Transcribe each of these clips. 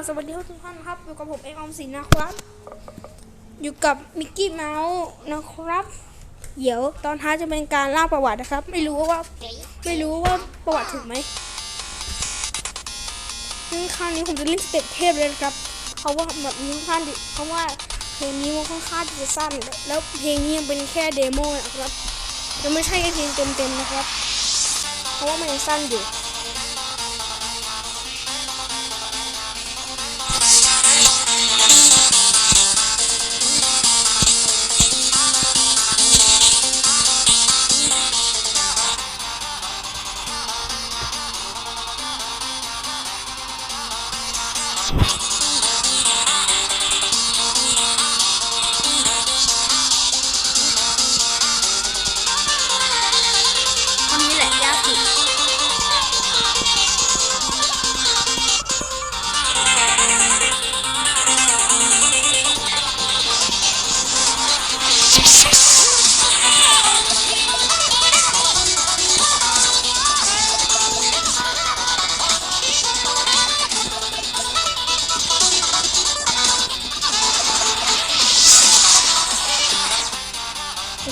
บสวัสดีทุกท่านครับ อยู่กับผมเองอมสินนะครับ อยู่กับมิกกี้เมาส์นะครับ เดี๋ยวตอนท้ายจะเป็นการเล่าประวัตินะครับ ไม่รู้ว่าไม่รู้ว่าประวัติถูกไหมซึ่งครั้งนี้ผมจะเล่นสเต็ปเทพเลยนะครับ เพราะว่าแบบนี้ค่อนข้างดิเพราะว่าเพลงนี้มันค่อนข้างจะสั้น แล้วเพลงนี้ยังเป็นแค่เดโมนะครับยังไม่ใช่เพลงเต็มๆนะครับ เพราะว่ามันยังสั้นอยู่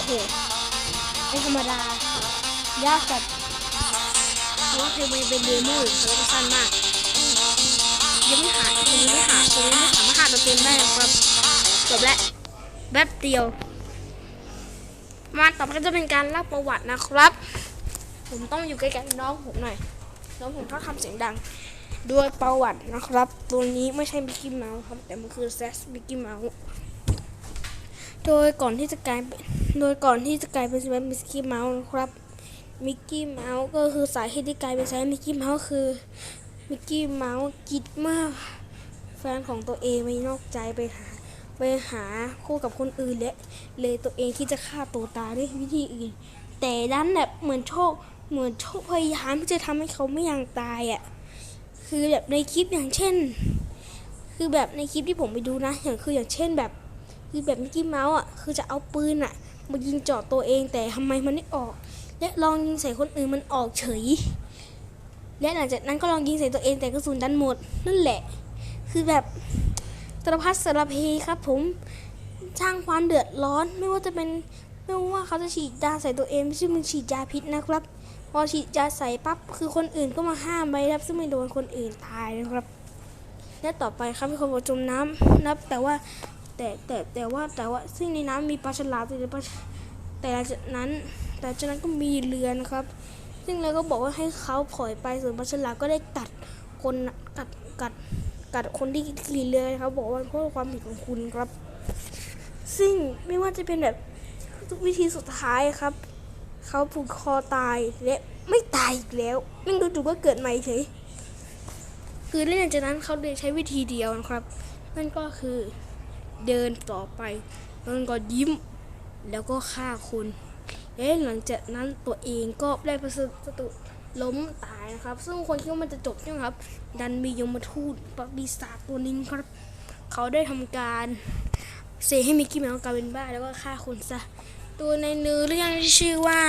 โอ้โหไม่ธรรมดายากจัดเพราะว่าเพลงมันเป็นเดโมอยู่แล้วก็สั้นมาก ยังไม่หาตรงนี้ไม่หาตรงนี้ไม่สามารถหาตัวเต็มได้ครับจบแล้วแป๊บเดียว มาต่อไปก็จะเป็นการเล่าประวัตินะครับ ผมต้องอยู่ใกล้ๆน้องผมหน่อยน้องผมชอบทำเสียงดังด้วยประวัตินะครับ ตัวนี้ไม่ใช่มิกกี้เมาส์ครับแต่มันคือแซสมิกกี้เมาส์โดยก่อนที่จะกลายเป็น โดยก่อนที่จะกลายเป็นแซมิกกี้เมาส์นะครับมิกกี้เมาส์ก็คือสาเหตุที่กลายเป็นแซมิกกี้เมาส์คือมิกกี้เมาส์คิดมาก แฟนของตัวเองไปนอกใจไปหาไปหาคู่กับคนอื่นและเลยตัวเองที่จะฆ่าตัวตายด้วยวิธีอื่น แต่ด้านแบบเหมือนโชคเหมือนโชคพยายามที่จะทำให้เขาไม่ยังตายอะคือแบบในคลิปอย่างเช่น คือแบบในคลิปที่ผมไปดูนะอย่างคืออย่างเช่นแบบ คือแบบมิกกี้เมาส์อะคือจะเอาปืนอะ มายิงเจาะตัวเองแต่ทำไมมันไม่ออก และลองยิงใส่คนอื่นมันออกเฉย และหลังจากนั้นก็ลองยิงใส่ตัวเองแต่กระสุนดันหมด นั่นแหละ คือแบบสารพัดสารเพครับผมสร้างความเดือดร้อนไม่ว่าจะเป็นไม่ว่าเขาจะฉีดยาใส่ตัวเองซึ่งมันฉีดยาพิษนะครับ พอฉีดยาใส่ปั๊บคือคนอื่นก็มาห้ามไว้ครับ ซึ่งไม่โดนคนอื่นตายนะครับ และต่อไปครับมีคนบอกจมน้ำนับ แต่ว่า แต่แต่แต่ว่าแต่ว่าซึ่งในน้ำมีปลาฉลามแต่ปลาแต่จากนั้นแต่จากนั้นก็มีเรือนะครับ ซึ่งเราก็บอกว่าให้เขาปล่อยไปส่วนปลาฉลามก็ได้กัดคนกัดกัดกัดคนที่ขี่เรือนะครับบอกว่าเพราะความผิดของคุณครับ ซึ่งไม่ว่าจะเป็นแบบวิธีสุดท้ายครับเขาผูกคอตายและไม่ตายอีกแล้วไม่รู้จุก็เกิดใหม่เฉยคือเล่นหลังจากนั้นเขาเลยใช้วิธีเดียวนะครับ นั่นก็คือ เดินต่อไปแล้วก็ยิ้ม แล้วก็ฆ่าคนและหลังจากนั้นตัวเองก็ได้ประสบสตุล้มตายนะครับ ซึ่งคนคิดว่ามันจะจบใช่ไหมครับ ดันมียมทูตปปีศาจตัวนี้ครับ เขาได้ทำการเสกให้มิกกี้เมาส์กลายเป็นบ้าแล้วก็ฆ่าคนซะ ตัวในเนื้อเรื่องที่ชื่อว่า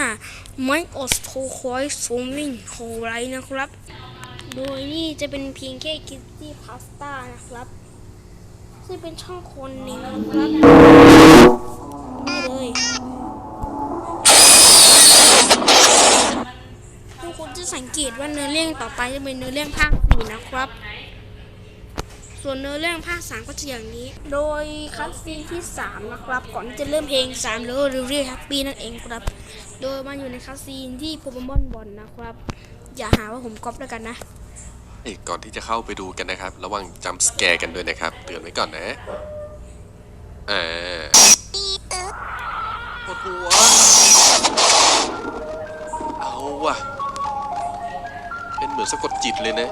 Mike o s t o c o i s o m i n g h o r i นะครับ โดยนี่จะเป็นเพียงแค่คิตตี้พาสต้านะครับ ซึ่งเป็นช่องคนนึ่งนะครับได้เลยทุกคนจะสังเกตว่าเนื้อเรื่องต่อไปจะเป็นเนื้อเรื่องภาคสี่นะครับ ส่วนเนื้อเรื่องภาคสามก็จะอย่างนี้ โดยคัสซีนที่สามนะครับ ก่อนที่จะเริ่มเพลงสามหรือว่าเรียแฮปปี้นั่นเองครับ โดยมาอยู่ในคัสซีนที่โปเกมอนบอลนะครับ อย่าหาว่าผมก๊อปแล้วกันนะ ก่อนที่จะเข้าไปดูกันนะครับ ระวังจำสแกร์กันด้วยนะครับ เตือนไว้ก่อนนะอ่าปวดหัว เอาว่ะ เป็นเหมือนสะกดจิตเลยนะ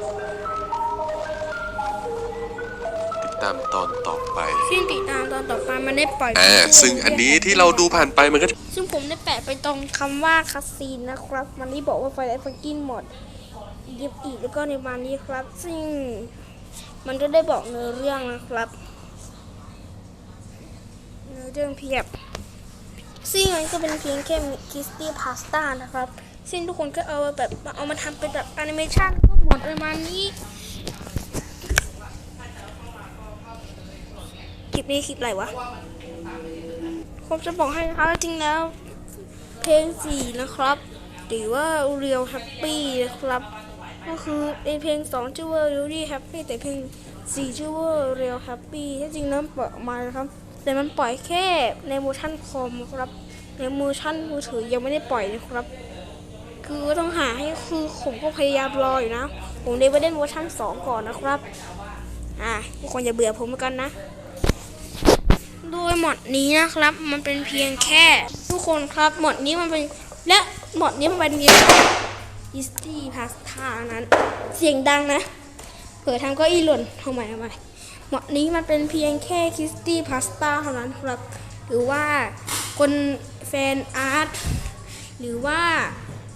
ติดตามตอนต่อไป ซึ่งติดตามตอนต่อไปมันได้ปล่อยอ่า ซึ่งอันนี้ที่เราดูผ่านไปมันก็ ซึ่งผมได้แปะไปตรงคำว่าคัสซีนนะครับ มันที่บอกว่าไฟไลท์ฟังกินหมด ยิบอีกแล้วก็ในวันนี้ครับ ซึ่งมันก็ได้บอกเนื้อเรื่องนะครับเนื้อเรื่องเพียบ ซึ่งมันก็เป็นเพียงแค่คิสตี้พาสต้านะครับ ซึ่งทุกคนก็เอาแบบเอามาทำเป็นแบบแอนิเมชันก็หมดประมาณนี้คลิปนี้คลิปอะไรวะผมจะบอกให้นะครับจริงแล้ว เพลงสี่นะครับ หรือว่า Real Happy นะครับ ก็คือในเพลงสองชื่อว่า Really Happy แต่เพลงสี่ชื่อว่า Real Happy ที่จริงแล้วปล่อยออกมานะครับ แต่มันปล่อยแค่ในเวอร์ชันคอมครับในเวอร์ชันมือถือยังไม่ได้ปล่อยนะครับ คือต้องหาให้คือผมก็พยายามรออยู่นะ ผมได้ไปเล่นเวอร์ชันสองก่อนนะครับอ่าทุกคนอย่าเบื่อผมกันนะโดยหมดนี้นะครับ มันเป็นเพียงแค่ทุกคนครับหมดนี้มันเป็นและหมดนี้มันเป็นเพียง อิสตี้พาสต้านั้น เสียงดังนะ เผื่อทำก็อีหล่นทำไมทำไมหมดนี้มันเป็นเพียงแค่คิสตี้พาสต้าเท่านั้นครับ หรือว่าคนแฟนอาร์ตหรือว่า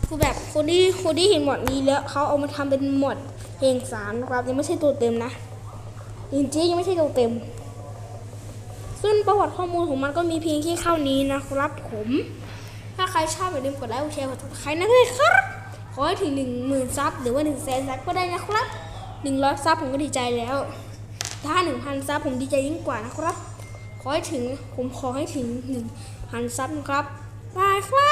คือแบบคนที่คนที่เห็นหมดนี้แล้วเขาเอามาทำเป็นหมดเพลงสารนะครับยังไม่ใช่ตัวเต็มนะจริงๆยังไม่ใช่ตัวเต็ม ซึ่งประวัติข้อมูลของมันก็มีเพียงแค่เท่านี้นะครับผม ถ้าใครชอบอย่าลืมกดไลค์กดแชร์กดติดตามนะครับ ขอให้ถึงหนึ่งหมื่นซับหรือว่าหนึ่งแสนซับก็ได้นะครับหนึ่งร้อยซับผมก็ดีใจแล้ว ถ้าหนึ่งพันซับผมดีใจยิ่งกว่านะครับ ขอให้ถึงผมขอให้ถึงหนึ่งพันซับนะครับบายครับ